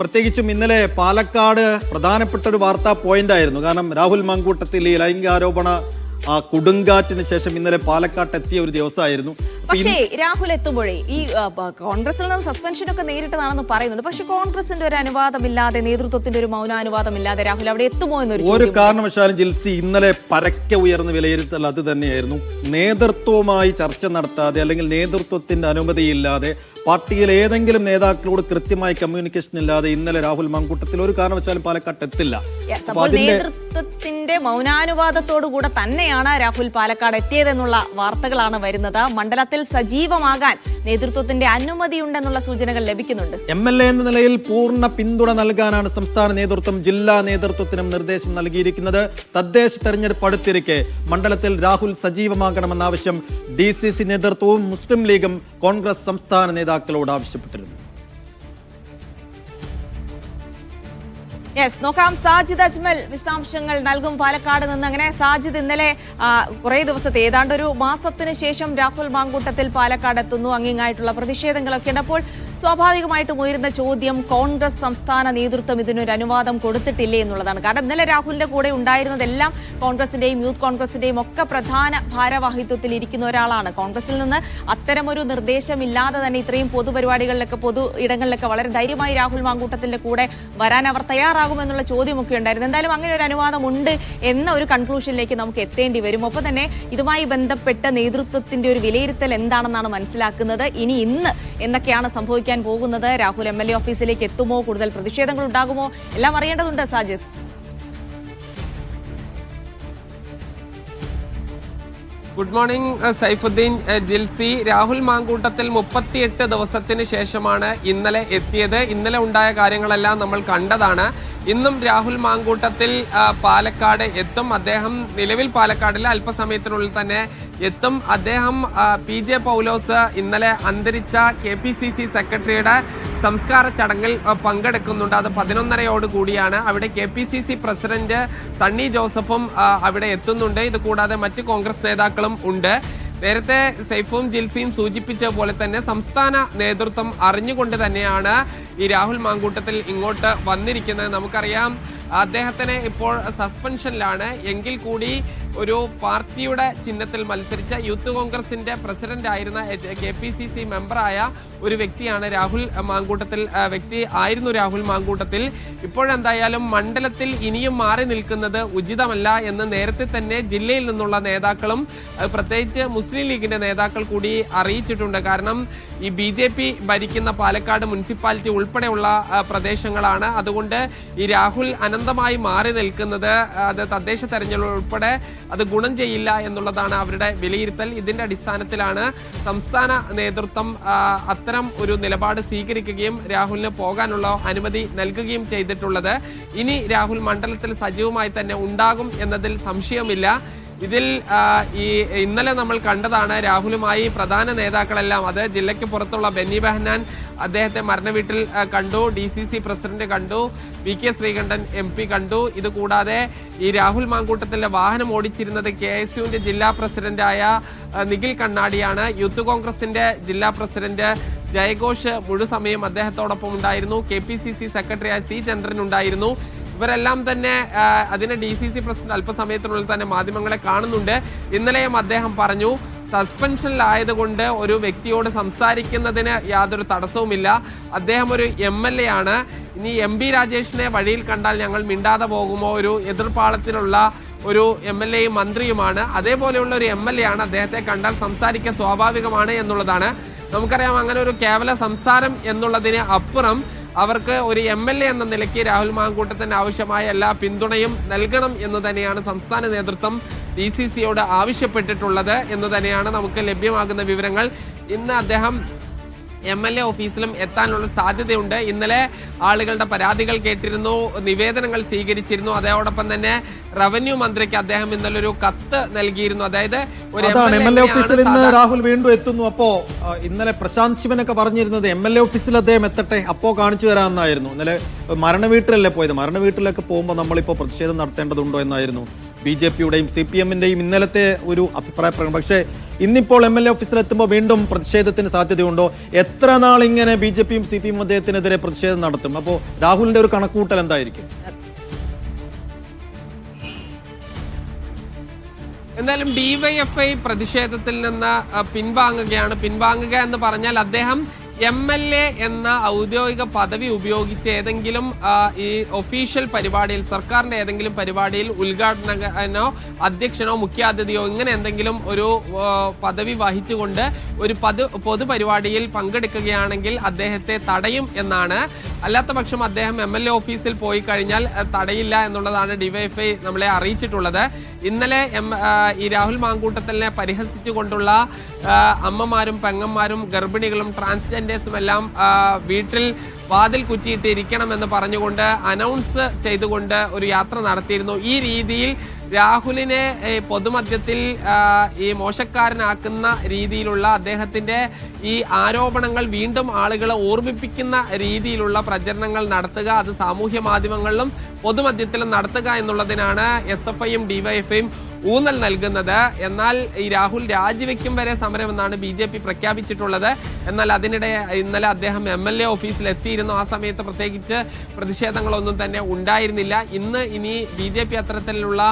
പ്രത്യേകിച്ചും ഇന്നലെ പാലക്കാട് പ്രധാനപ്പെട്ട ഒരു വാർത്താ പോയിന്റ് ആയിരുന്നു. കാരണം രാഹുൽ മങ്കൂട്ടത്തിൽ ഈ ലൈംഗികാരോപണ ആ കൊടുങ്കാറ്റിന് ശേഷം ഇന്നലെ പാലക്കാട്ട് എത്തിയ ഒരു ദിവസമായിരുന്നു. പക്ഷേ രാഹുൽ എത്തുമ്പോഴേ ഈ കോൺഗ്രസിൽ നിന്ന് സസ്പെൻഷൻ ഒക്കെ നേരിട്ടതാണെന്ന് പറയുന്നുണ്ട്. പക്ഷെ കോൺഗ്രസിന്റെ ഒരു അനുവാദമില്ലാതെ നേതൃത്വത്തിന്റെ ഒരു മൗനാനുവാദം ഇല്ലാതെ രാഹുൽ അവിടെ എത്തുമോ എന്നൊരു ഒരു. കാരണവശാലും ജിൽസി ഇന്നലെ പരക്കെ ഉയർന്ന വിലയിരുത്തൽ അത് തന്നെയായിരുന്നു. നേതൃത്വവുമായി ചർച്ച നടത്താതെ അല്ലെങ്കിൽ നേതൃത്വത്തിന്റെ അനുമതിയില്ലാതെ പാർട്ടിയിൽ ഏതെങ്കിലും നേതാക്കളോട് കൃത്യമായി കമ്മ്യൂണിക്കേഷൻ ഇല്ലാതെ ഇന്നലെ രാഹുൽ മങ്കൂട്ടത്തിൽ ഒരു കാരണവശാലും പാലക്കാട്ട് എത്തില്ല. നേതൃത്വത്തിന്റെ മൗനാനുവാദത്തോടു മൗനാനുവാദത്തോടുകൂടെ തന്നെയാണ് രാഹുൽ പാലക്കാട് എത്തിയതെന്നുള്ള വാർത്തകളാണ് വരുന്നത്. മണ്ഡലത്തിൽ സജീവമാകാൻ നേതൃത്വത്തിന്റെ അനുമതി ഉണ്ടെന്നുള്ള സൂചനകൾ ലഭിക്കുന്നുണ്ട്. എം എൽ എ എന്ന നിലയിൽ പൂർണ പിന്തുണ നൽകാനാണ് സംസ്ഥാന നേതൃത്വം ജില്ലാ നേതൃത്വത്തിനും നിർദ്ദേശം നൽകിയിരിക്കുന്നത്. തദ്ദേശ തെരഞ്ഞെടുപ്പ് അടുത്തിരിക്കെ മണ്ഡലത്തിൽ രാഹുൽ സജീവമാകണമെന്ന ആവശ്യം ഡി സി സി നേതൃത്വവും മുസ്ലിം ലീഗും കോൺഗ്രസ് സംസ്ഥാന നേതാക്കളോട് ആവശ്യപ്പെട്ടിരുന്നു. യെസ് നോക്കാം. സാജിദ് അജ്മൽ വിശദാംശങ്ങൾ നൽകും. പാലക്കാട് നിന്ന് അങ്ങനെ സാജിദ് ഇന്നലെ കുറേ ദിവസത്തെ ഏതാണ്ട് ഒരു മാസത്തിന് ശേഷം രാഹുൽ മാങ്കൂട്ടത്തിൽ പാലക്കാട് എത്തുന്നു. അങ്ങിങ്ങായിട്ടുള്ള പ്രതിഷേധങ്ങളൊക്കെ ഉണ്ട് അപ്പോൾ സ്വാഭാവികമായിട്ടും ഉയരുന്ന ചോദ്യം കോൺഗ്രസ് സംസ്ഥാന നേതൃത്വം ഇതിനൊരു അനുവാദം കൊടുത്തിട്ടില്ലേ എന്നുള്ളതാണ്. കാരണം ഇന്നലെ രാഹുലിന്റെ കൂടെ ഉണ്ടായിരുന്നതെല്ലാം കോൺഗ്രസിന്റെയും യൂത്ത് കോൺഗ്രസിന്റെയും ഒക്കെ പ്രധാന ഭാരവാഹിത്വത്തിൽ ഇരിക്കുന്ന ഒരാളാണ്. കോൺഗ്രസിൽ നിന്ന് അത്തരമൊരു നിർദ്ദേശമില്ലാതെ തന്നെ ഇത്രയും പൊതുപരിപാടികളിലൊക്കെ പൊതു ഇടങ്ങളിലൊക്കെ വളരെ ധൈര്യമായി രാഹുൽ മാങ്കൂട്ടത്തിന്റെ കൂടെ വരാൻ അവർ തയ്യാറാകുമെന്നുള്ള ചോദ്യമൊക്കെ ഉണ്ടായിരുന്നു. എന്തായാലും അങ്ങനെ ഒരു അനുവാദം ഉണ്ട് എന്ന ഒരു കൺക്ലൂഷനിലേക്ക് നമുക്ക് എത്തേണ്ടി വരും. ഒപ്പം തന്നെ ഇതുമായി ബന്ധപ്പെട്ട നേതൃത്വത്തിന്റെ ഒരു വിലയിരുത്തൽ എന്താണെന്നാണ് മനസ്സിലാക്കുന്നത്. ഇനി ഇന്ന് എന്തൊക്കെയാണ് സംഭവിക്കാൻ പോകുന്നത്? രാഹുൽ എം എൽ എ ഓഫീസിലേക്ക് എത്തുമോ? കൂടുതൽ പ്രതിഷേധങ്ങൾ ഉണ്ടാകുമോ? എല്ലാം അറിയേണ്ടതുണ്ട് സാജിദ്. ഗുഡ് മോർണിംഗ് സൈഫുദ്ദീൻ അഹ് ജിൽസി. രാഹുൽ മാങ്കൂട്ടത്തിൽ മുപ്പത്തിയെട്ട് ദിവസത്തിന് ശേഷമാണ് ഇന്നലെ എത്തിയത്. ഇന്നലെ ഉണ്ടായ കാര്യങ്ങളെല്ലാം നമ്മൾ കണ്ടതാണ്. ഇന്നും രാഹുൽ മാങ്കൂട്ടത്തിൽ പാലക്കാട് എത്തും. അദ്ദേഹം നിലവിൽ പാലക്കാടിൽ അല്പസമയത്തിനുള്ളിൽ തന്നെ എത്തും. അദ്ദേഹം പി ജെ പൗലോസ് ഇന്നലെ അന്തരിച്ച കെ പി സി സി സെക്രട്ടറിയുടെ സംസ്കാര ചടങ്ങിൽ പങ്കെടുക്കുന്നുണ്ട്. അത് പതിനൊന്നരയോട് കൂടിയാണ്. അവിടെ K P C C president Sunny ജോസഫും അവിടെ എത്തുന്നുണ്ട്. ഇത് കൂടാതെ മറ്റ് കോൺഗ്രസ് നേതാക്കളും ഉണ്ട്. നേരത്തെ സൈഫും ജിൽസിയും സൂചിപ്പിച്ച പോലെ തന്നെ സംസ്ഥാന നേതൃത്വം അറിഞ്ഞുകൊണ്ട് തന്നെയാണ് ഈ രാഹുൽ മാങ്കൂട്ടത്തിൽ ഇങ്ങോട്ട് വന്നിരിക്കുന്നത്. നമുക്കറിയാം അദ്ദേഹത്തിന് ഇപ്പോൾ സസ്പെൻഷനിലാണ്. എങ്കിൽ കൂടി ഒരു പാർട്ടിയുടെ ചിഹ്നത്തിൽ മത്സരിച്ച യൂത്ത് കോൺഗ്രസിന്റെ പ്രസിഡന്റ് ആയിരുന്ന കെ പി സി സി മെമ്പറായ ഒരു വ്യക്തിയാണ് രാഹുൽ മാങ്കൂട്ടത്തിൽ വ്യക്തി ആയിരുന്നു രാഹുൽ മാങ്കൂട്ടത്തിൽ. ഇപ്പോഴെന്തായാലും മണ്ഡലത്തിൽ ഇനിയും മാറി നിൽക്കുന്നത് ഉചിതമല്ല എന്ന് നേരത്തെ തന്നെ ജില്ലയിൽ നിന്നുള്ള നേതാക്കളും പ്രത്യേകിച്ച് മുസ്ലിം ലീഗിന്റെ നേതാക്കൾ കൂടി അറിയിച്ചിട്ടുണ്ട്. കാരണം ഈ ബി ജെ പി ഭരിക്കുന്ന പാലക്കാട് മുനിസിപ്പാലിറ്റി ഉൾപ്പെടെയുള്ള പ്രദേശങ്ങളാണ്. അതുകൊണ്ട് ഈ രാഹുൽ അനന്തമായി മാറി നിൽക്കുന്നത് അത് തദ്ദേശ തെരഞ്ഞെടുപ്പ് ഉൾപ്പെടെ അത് ഗുണം ചെയ്യില്ല എന്നുള്ളതാണ് അവരുടെ വിലയിരുത്തൽ. ഇതിന്റെ അടിസ്ഥാനത്തിലാണ് സംസ്ഥാന നേതൃത്വം അത്തരം ഒരു നിലപാട് സ്വീകരിക്കുകയും രാഹുലിന് പോകാനുള്ള അനുമതി നൽകുകയും ചെയ്തിട്ടുള്ളത്. ഇനി രാഹുൽ മണ്ഡലത്തിൽ സജീവമായി തന്നെ ഉണ്ടാകും എന്നതിൽ സംശയമില്ല ഇതിൽ ഈ ഇന്നലെ നമ്മൾ കണ്ടതാണ് രാഹുലുമായി പ്രധാന നേതാക്കളെല്ലാം. അത് ജില്ലയ്ക്ക് പുറത്തുള്ള ബെന്നി ബെഹനാൻ അദ്ദേഹത്തെ മരണവീട്ടിൽ കണ്ടു ഡി സി സി പ്രസിഡന്റ് കണ്ടു V K Sreekandan M P കണ്ടു. ഇതുകൂടാതെ ഈ രാഹുൽ മാങ്കൂട്ടത്തിന്റെ വാഹനം ഓടിച്ചിരുന്നത് കെ എസ് യുവിന്റെ ജില്ലാ പ്രസിഡന്റായ നിഖിൽ കണ്ണാടിയാണ്. യൂത്ത് കോൺഗ്രസിന്റെ ജില്ലാ പ്രസിഡന്റ് ജയഘോഷ് മുഴുസമയം അദ്ദേഹത്തോടൊപ്പം ഉണ്ടായിരുന്നു. കെ പി സി സി സെക്രട്ടറിയായ സി ചന്ദ്രൻ ഉണ്ടായിരുന്നു. ഇവരെല്ലാം തന്നെ അതിനെ ഡി സി സി പ്രസിഡന്റ് അല്പസമയത്തിനുള്ളിൽ തന്നെ മാധ്യമങ്ങളെ കാണുന്നുണ്ട്. ഇന്നലെയും അദ്ദേഹം പറഞ്ഞു സസ്പെൻഷനിലായതുകൊണ്ട് ഒരു വ്യക്തിയോട് സംസാരിക്കുന്നതിന് യാതൊരു തടസ്സവുമില്ല. അദ്ദേഹം ഒരു എം എൽ എ ആണ്. ഇനി എം പി രാജേഷിനെ വഴിയിൽ കണ്ടാൽ ഞങ്ങൾ മിണ്ടാതെ പോകുമോ? ഒരു എതിർപ്പാളത്തിലുള്ള ഒരു എം എൽ എയും മന്ത്രിയുമാണ്. അതേപോലെയുള്ള ഒരു എം എൽ എ ആണ്. അദ്ദേഹത്തെ കണ്ടാൽ സംസാരിക്കുക സ്വാഭാവികമാണ് എന്നുള്ളതാണ്. നമുക്കറിയാം അങ്ങനെ ഒരു കേവല സംസാരം എന്നുള്ളതിന് അപ്പുറം അവർക്ക് ഒരു എം എൽ എ എന്ന നിലയ്ക്ക് രാഹുൽ മാങ്കൂട്ടത്തിന് ആവശ്യമായ എല്ലാ പിന്തുണയും നൽകണം എന്ന് തന്നെയാണ് സംസ്ഥാന നേതൃത്വം ഡി സി സിയോട് ആവശ്യപ്പെട്ടിട്ടുള്ളത് എന്ന് തന്നെയാണ് നമുക്ക് ലഭ്യമാകുന്ന വിവരങ്ങൾ. ഇന്ന് അദ്ദേഹം എം എൽ എ ഓഫീസിലും എത്താനുള്ള സാധ്യതയുണ്ട്. ഇന്നലെ ആളുകളുടെ പരാതികൾ കേട്ടിരുന്നു നിവേദനങ്ങൾ സ്വീകരിച്ചിരുന്നു. അതോടൊപ്പം തന്നെ റവന്യൂ മന്ത്രിക്ക് അദ്ദേഹം ഇന്നലെ ഒരു കത്ത് നൽകിയിരുന്നു. അതായത് ഒരു എം എൽ എ ഓഫീസിൽ ഇന്ന് രാഹുൽ വീണ്ടും എത്തുന്നു. അപ്പോ ഇന്നലെ പ്രശാന്ത് ശിവനൊക്കെ പറഞ്ഞിരുന്നത് എം എൽ എ ഓഫീസിൽ അദ്ദേഹം എത്തട്ടെ അപ്പോ കാണിച്ചു തരാമെന്നായിരുന്നു. ഇന്നലെ മരണ വീട്ടിലല്ലേ പോയത്? മരണ വീട്ടിലൊക്കെ പോകുമ്പോൾ നമ്മളിപ്പോ പ്രതിഷേധം നടത്തേണ്ടതുണ്ടോ എന്നായിരുന്നു. ബി ജെ പിയുടെയും സി പി എമ്മിന്റെയും ഇന്നലത്തെ ഒരു അഭിപ്രായ പ്രകടനം പക്ഷേ ഇന്നിപ്പോൾ എം എൽ എ ഓഫീസിലെത്തുമ്പോൾ വീണ്ടും പ്രതിഷേധത്തിന് സാധ്യതയുണ്ടോ? എത്ര നാൾ ഇങ്ങനെ ബി ജെ പിയും സി പി എം അദ്ദേഹത്തിനെതിരെ പ്രതിഷേധം നടത്തും? അപ്പോൾ രാഹുലിന്റെ ഒരു കണക്കൂട്ടൽ എന്തായിരിക്കും? എന്തായാലും ഡിവൈഎഫ്ഐ പ്രതിഷേധത്തിൽ നിന്ന് പിൻവാങ്ങുകയാണ്. പിൻവാങ്ങുക എന്ന് പറഞ്ഞാൽ അദ്ദേഹം എം എൽ എ എന്ന ഔദ്യോഗിക പദവി ഉപയോഗിച്ച് ഏതെങ്കിലും ഈ ഒഫീഷ്യൽ പരിപാടിയിൽ സർക്കാരിന്റെ ഏതെങ്കിലും പരിപാടിയിൽ ഉദ്ഘാടനോ അധ്യക്ഷനോ മുഖ്യാതിഥിയോ ഇങ്ങനെ എന്തെങ്കിലും ഒരു പദവി വഹിച്ചുകൊണ്ട് ഒരു പതു പൊതുപരിപാടിയിൽ പങ്കെടുക്കുകയാണെങ്കിൽ അദ്ദേഹത്തെ തടയും എന്നാണ്. അല്ലാത്ത പക്ഷം അദ്ദേഹം എം എൽ എ ഓഫീസിൽ പോയി കഴിഞ്ഞാൽ തടയില്ല എന്നുള്ളതാണ് ഡിവൈഎഫ്ഐ നമ്മളെ അറിയിച്ചിട്ടുള്ളത്. ഇന്നലെ എം ഈ രാഹുൽ മാങ്കൂട്ടത്തിനെ പരിഹസിച്ചുകൊണ്ടുള്ള അമ്മമാരും പെങ്ങന്മാരും ഗർഭിണികളും ട്രാൻസ്ജെൻഡേഴ്സും എല്ലാം വീട്ടിൽ വാതിൽ കുറ്റിയിട്ട് ഇരിക്കണം എന്ന് പറഞ്ഞുകൊണ്ട് അനൗൺസ് ചെയ്തുകൊണ്ട് ഒരു യാത്ര നടത്തിയിരുന്നു. ഈ രീതിയിൽ രാഹുലിനെ പൊതുമധ്യത്തിൽ ഈ മോശക്കാരനാക്കുന്ന രീതിയിലുള്ള അദ്ദേഹത്തിന്റെ ഈ ആരോപണങ്ങൾ വീണ്ടും ആളുകളെ ഓർമ്മിപ്പിക്കുന്ന രീതിയിലുള്ള പ്രചരണങ്ങൾ നടത്തുക അത് സാമൂഹ്യ മാധ്യമങ്ങളിലും പൊതുമധ്യത്തിലും നടത്തുക എന്നുള്ളതിനാണ് എസ് എഫ് ഐയും ഡിവൈഎഫ്ഐയും ഊന്നൽ നൽകുന്നത്. എന്നാൽ ഈ രാഹുൽ രാജിവെക്കും വരെ സമരമെന്നാണ് ബി ജെ പി പ്രഖ്യാപിച്ചിട്ടുള്ളത്. എന്നാൽ അതിനിടെ ഇന്നലെ അദ്ദേഹം എം എൽ എ ഓഫീസിൽ എത്തിയിരുന്നു ആ സമയത്ത് പ്രത്യേകിച്ച് പ്രതിഷേധങ്ങളൊന്നും തന്നെ ഉണ്ടായിരുന്നില്ല. ഇന്ന് ഇനി ബി ജെ പി അത്തരത്തിലുള്ള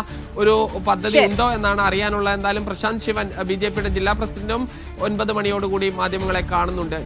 ഒരു പദ്ധതി ഉണ്ടോ എന്നാണ് അറിയാനുള്ളത് എന്തായാലും പ്രശാന്ത് ശിവൻ ബി ജെ പിയുടെ ജില്ലാ പ്രസിഡന്റും ഒൻപത് മണിയോടുകൂടി മാധ്യമങ്ങളെ കാണുന്നുണ്ട്.